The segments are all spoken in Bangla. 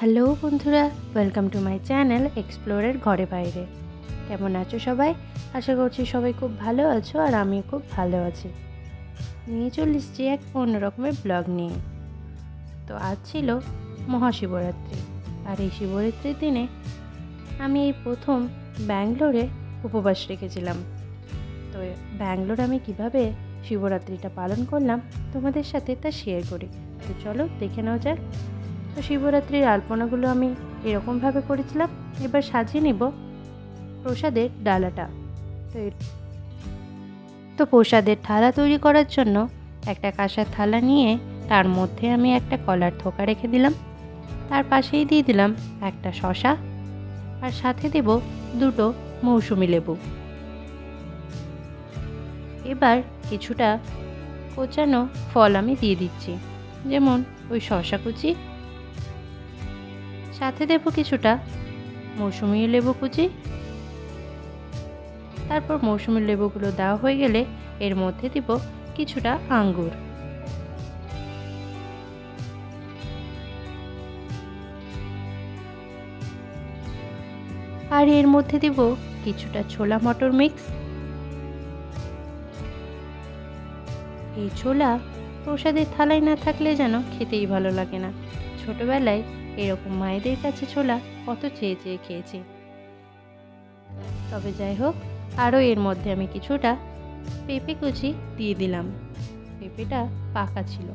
হ্যালো বন্ধুরা ওয়েলকাম টু মাই চ্যানেল এক্সপ্লোরের ঘরে বাইরে। কেমন আছো সবাই? আশা করছি সবাই খুব ভালো আছো আর আমিও খুব ভালো আছি। নিয়ে চলে এসেছি এক অন্য রকমের ব্লগ নিয়ে। তো আজ ছিল মহাশিবরাত্রি। আর এই শিবরাত্রির দিনে আমি এই প্রথম ব্যাঙ্গলোরে উপবাস রেখেছিলাম। তো ব্যাঙ্গলোর আমি কীভাবে শিবরাত্রিটা পালন করলাম তোমাদের সাথে তা শেয়ার করি। তো চলো দেখে নেওয়া যাক। তো শিবরাত্রির আলপনাগুলো আমি এরকমভাবে করেছিলাম। এবার সাজিয়ে নেব প্রসাদের ডালাটা। তো তো প্রসাদের থালা তৈরি করার জন্য একটা কাঁসার থালা নিয়ে তার মধ্যে আমি একটা কলার থোকা রেখে দিলাম। তার পাশেই দিয়ে দিলাম একটা শশা আর সাথে দেব দুটো মৌসুমি লেবু। এবার কিছুটা কোচানো ফল আমি দিয়ে দিচ্ছি, যেমন ওই শশা কুচি সাথে দেবো কিছুটা। মৌসুমি লেবু কুচি। তারপর মৌসুমি লেবুগুলো দেওয়া হয়ে গেলে এর মধ্যে দিব কিছুটা আঙ্গুর। আর এর মধ্যে দিব কিছুটা ছোলা মটর মিক্স। এই ছোলা প্রসাদের থালায় না থাকলে যেন খেতেই ভালো লাগে না। ছোটবেলায় এরকম মায়েদের কাছে ছোলা কত চেয়ে চেয়ে খেয়েছি। তবে যাই হোক, আরও এর মধ্যে আমি কিছুটা পেঁপে কুচি দিয়ে দিলাম। পেঁপেটা পাকা ছিল।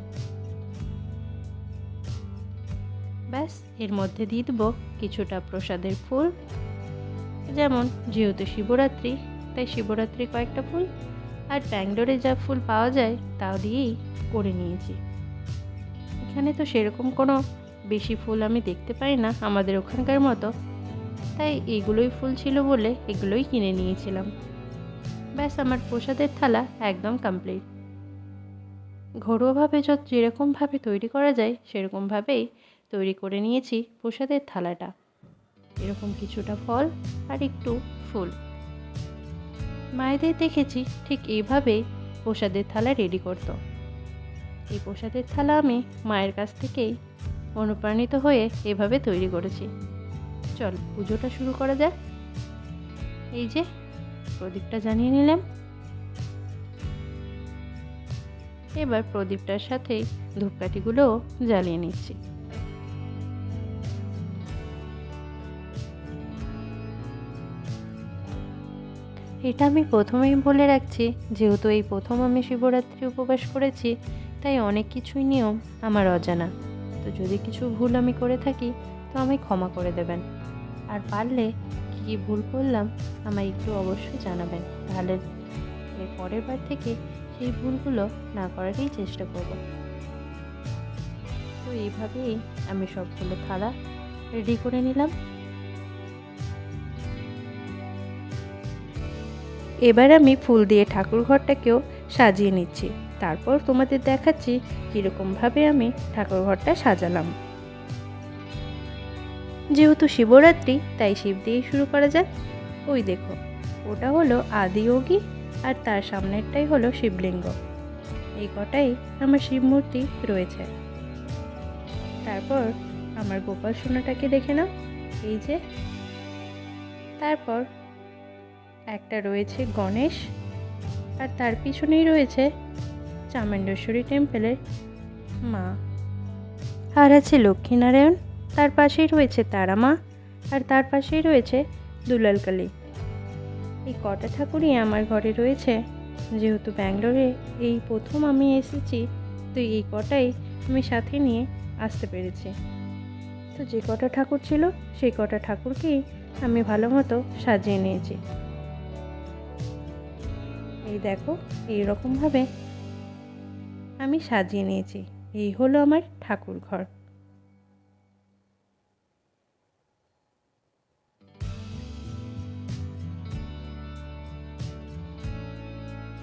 ব্যাস, এর মধ্যে দিয়ে দেবো কিছুটা প্রসাদের ফুল। যেমন, যেহেতু শিবরাত্রি, তাই শিবরাত্রি কয়েকটা ফুল আর ব্যাঙ্গলোরে যা ফুল পাওয়া যায় তা দিয়েই করে নিয়েছি। এখানে তো সেরকম কোনো বেশি ফুল আমি দেখতে পাই না আমাদের ওখানকার মতো। তাই এগুলোই ফুল ছিল বলে এগুলোই কিনে নিয়েছিলাম। ব্যাস, আমার প্রসাদের থালা একদম কমপ্লিট ঘরোয়াভাবে যত যেরকমভাবে তৈরি করা যায়, সেরকমভাবেই তৈরি করে নিয়েছি প্রসাদের থালাটা। এরকম কিছুটা ফল আর একটু ফুল। মায়েদের দেখেছি ঠিক এইভাবেই প্রসাদের থালা রেডি করতো। এই প্রসাদের থালা আমি মায়ের কাছ থেকেই অনুপ্রাণিত হয়ে এভাবে তৈরি করেছি। চল, পুজোটা শুরু করা যাক। এই যে, প্রদীপটা জানিয়ে নিলাম। এবার প্রদীপটার সাথে ধূপকাঠিগুলোও জ্বালিয়ে নিচ্ছি। এটা আমি প্রথমেই বলে রাখছি, যেহেতু এই প্রথম আমি শিবরাত্রি উপবাস করেছি, তাই অনেক কিছুই নিয়ম আমার অজানা। তো যদি কিছু ভুল আমি করে থাকি, তো আমায় ক্ষমা করে দেবেন। আর পারলে কী কী ভুল করলাম, আমায় একটু অবশ্যই জানাবেন। তাহলে পরের বার থেকে সেই ভুলগুলো না করারই চেষ্টা করব। তো এইভাবেই আমি সবগুলো থালা রেডি করে নিলাম। এবার আমি ফুল দিয়ে ঠাকুর ঘরটাকেও সাজিয়ে নিচ্ছি। তারপর তোমাদের দেখাচ্ছি কীরকমভাবে আমি ঠাকুর ঘরটা সাজালাম। যেহেতু শিবরাত্রি, তাই শিব দিয়েই শুরু করা যাক। ওই দেখো, ওটা হলো আদিযোগী আর তার সামনেরটাই হলো শিবলিঙ্গ। এই কটাই আমার শিব মূর্তি রয়েছে। তারপর আমার গোপাল সোনাটাকে দেখে নাও। এই যে, তারপর একটা রয়েছে গণেশ আর তার পিছনেই রয়েছে চামুণ্ডেশ্বরী টেম্পলের মা। আর আছে লক্ষ্মীনারায়ণ তার পাশেই রয়েছে তারা মা আর তার পাশেই রয়েছে দুলালকালী এই কটা ঠাকুরই আমার ঘরে রয়েছে। যেহেতু ব্যাঙ্গালোরে এই প্রথম আমি এসেছি তো এই কটাই আমি সাথে নিয়ে আসতে পেরেছি। তো যে কটা ঠাকুর ছিল সেই কটা ঠাকুরকেই আমি ভালো মতো সাজিয়ে নিয়েছি। এই দেখো এই রকমভাবে আমি সাজিয়ে নিয়েছি। এই হলো আমার ঠাকুর ঘর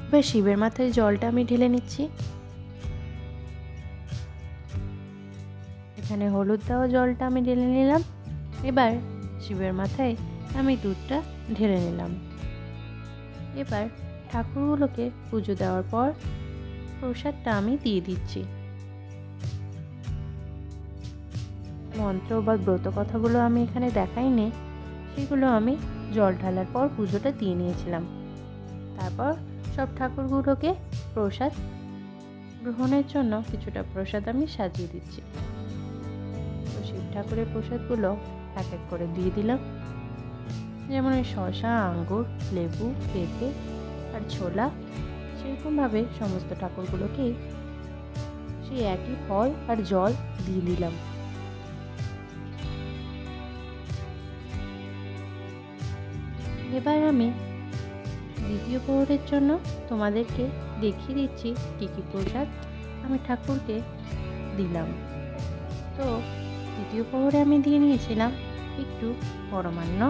এবার শিবের মাথায় জলটা আমি ঢেলে নিচ্ছি। এখানে হলুদ দেওয়া জলটা আমি ঢেলে নিলাম। এবার শিবের মাথায় আমি দুধটা ঢেলে নিলাম। এবার ঠাকুরগুলোকে পুজো দেওয়ার পর প্রসাদটা আমি দিয়ে দিচ্ছি। মন্ত্র বা ব্রত কথাগুলো আমি এখানে দেখাইনি, সেগুলো আমি জল ঢালার পর পুজোটা দিয়ে নিয়েছিলাম। তারপর সব ঠাকুরগুলোকে প্রসাদ গ্রহণের জন্য কিছুটা প্রসাদ আমি সাজিয়ে দিচ্ছি। তো শিব ঠাকুরের প্রসাদগুলো এক এক করে দিয়ে দিলাম। যেমন ওই শশা আঙ্গুর, লেবু, পেঁপে আর ছোলা সেরকমভাবে সমস্ত ঠাকুরগুলোকেই সেই একই ফল আর জল দিয়ে দিলাম। এবার আমি দ্বিতীয় প্রহরের জন্য তোমাদেরকে দেখিয়ে দিচ্ছি কী কী প্রসাদ আমি ঠাকুরকে দিলাম। তো দ্বিতীয় প্রহরে আমি দিয়ে নিয়েছিলাম একটু পরমান্ন।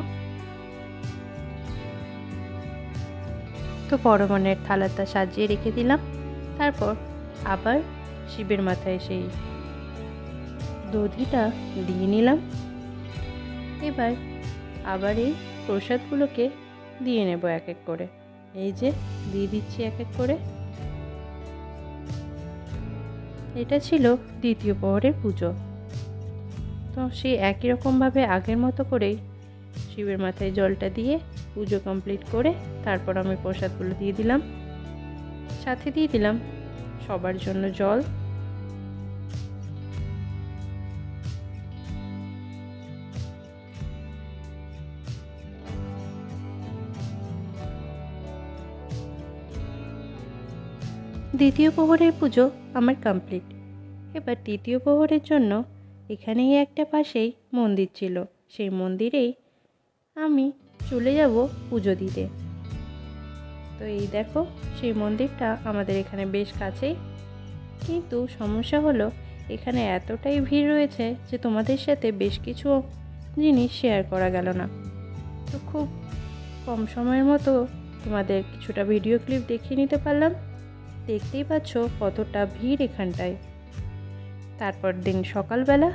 তো পরমান্নের থালাটা সাজিয়ে রেখে দিলাম। তারপর আবার শিবের মাথায় সেই দধিটা দিয়ে নিলাম। এবার আবার এই প্রসাদগুলোকে দিয়ে নেব এক এক করে। এই যে দিয়ে দিচ্ছি এক এক করে। এটা ছিল দ্বিতীয় প্রহরের পুজো। তো সেই একই রকমভাবে আগের মতো করেই শিবের মাথায় জলটা দিয়ে পুজো কমপ্লিট করে তারপর আমি প্রসাদগুলো দিয়ে দিলাম। সাথে দিয়ে দিলাম সবার জন্য জল। দ্বিতীয় প্রহরের পুজো আমার কমপ্লিট এবার তৃতীয় প্রহরের জন্য এখানেই একটা পাশেই মন্দির ছিল। সেই মন্দিরেই আমি চলে যাব পুজো দিতে। তো এই দেখো, সেই মন্দিরটা আমাদের এখানে বেশ কাছেই। কিন্তু সমস্যা হলো, এখানে এতটাই ভিড় রয়েছে যে তোমাদের সাথে বেশ কিছু জিনিস শেয়ার করা গেল না। তো খুব কম সময়ের মতো তোমাদের কিছুটা ভিডিও ক্লিপ দেখিয়ে নিতে পারলাম। দেখতেই পাচ্ছ কতটা ভিড় এখানটায়। তারপর দিন সকালবেলা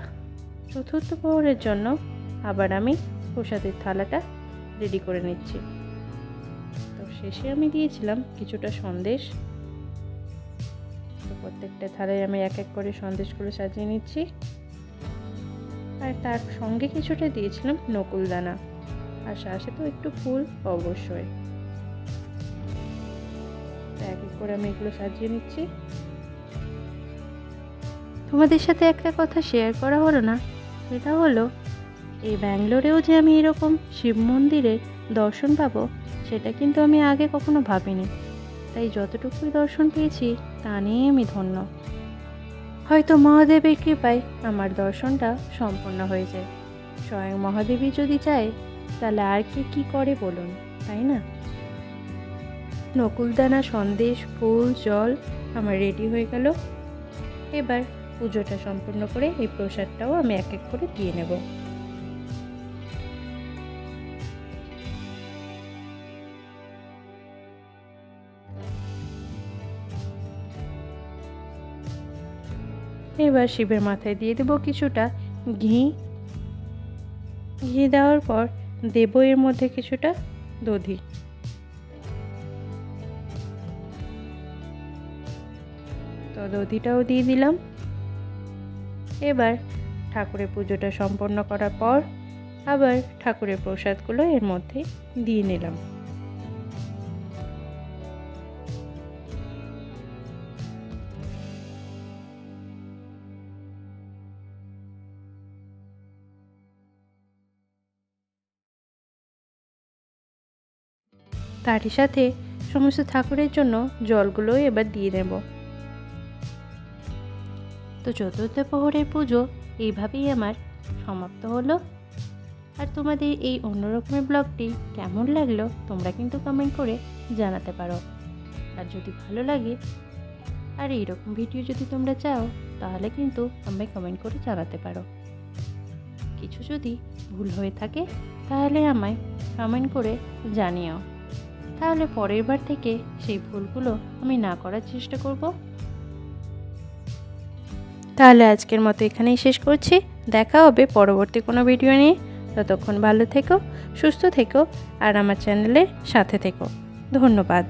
চতুর্থ প্রহরের জন্য আবার আমি প্রসাদের থালাটা রেডি করে নিচ্ছি। তো শেষে আমি দিয়েছিলাম কিছুটা সন্দেশ। তো প্রত্যেকটা থালায় আমি এক এক করে সন্দেশগুলো সাজিয়ে নিচ্ছি। আর তার সঙ্গে কিছুটা দিয়েছিলাম নকুলদানা আর সাথে তো একটু ফুল, অবশ্যই। এক এক করে আমি এগুলো সাজিয়ে নিচ্ছি। তোমাদের সাথে একটা কথা শেয়ার করা হলো না? সেটা হলো এই ব্যাঙ্গালোরেও যে আমি এরকম শিব মন্দিরে দর্শন পাবো, সেটা কিন্তু আমি আগে কখনো ভাবিনি। তাই যতটুকুই দর্শন পেয়েছি, তা নিয়ে আমি ধন্য। হয়তো মহাদেবের কৃপায় আমার দর্শনটা সম্পন্ন হয়েছে স্বয়ং মহাদেবী যদি চায়, তাহলে আর কে কী করে বলুন, তাই না? নকুলদানা, সন্দেশ, ফুল, জল আমার রেডি হয়ে গেল। এবার পুজোটা সম্পূর্ণ করে এই প্রসাদটাও আমি এক এক করে দিয়ে নেব। এবার শিবের মাথায় দিয়ে দেবো কিছুটা ঘি। ঘি দেওয়ার পর দেবো এর মধ্যে কিছুটা দধি। তো দধিটাও দিয়ে দিলাম। এবার ঠাকুরের পুজোটা সম্পন্ন করার পর আবার ঠাকুরের প্রসাদগুলো এর মধ্যে দিয়ে নিলাম। তারই সাথে সমস্ত ঠাকুরের জন্য জলগুলো এবার দিয়ে নেব। তো চতুর্থ প্রহরের পুজো এইভাবেই আমার সমাপ্ত হলো। আর তোমাদের এই অন্যরকমের ব্লগটি কেমন লাগল তোমরা কিন্তু কমেন্ট করে জানাতে পারো। আর যদি ভালো লাগে, আর এইরকম ভিডিও যদি তোমরা চাও, তাহলে কিন্তু আমায় কমেন্ট করে জানাতে পারো। কিছু যদি ভুল হয়ে থাকে, তাহলে আমায় কমেন্ট করে জানিও। তাহলে পরের বার থেকে সেই ভুলগুলো আমি না করার চেষ্টা করব। তাহলে আজকের মতো এখানেই শেষ করছি। দেখা হবে পরবর্তী কোনো ভিডিও নিয়ে। ততক্ষণ ভালো থেকো, সুস্থ থেকো, আর আমার চ্যানেলের সাথে থেকো। ধন্যবাদ।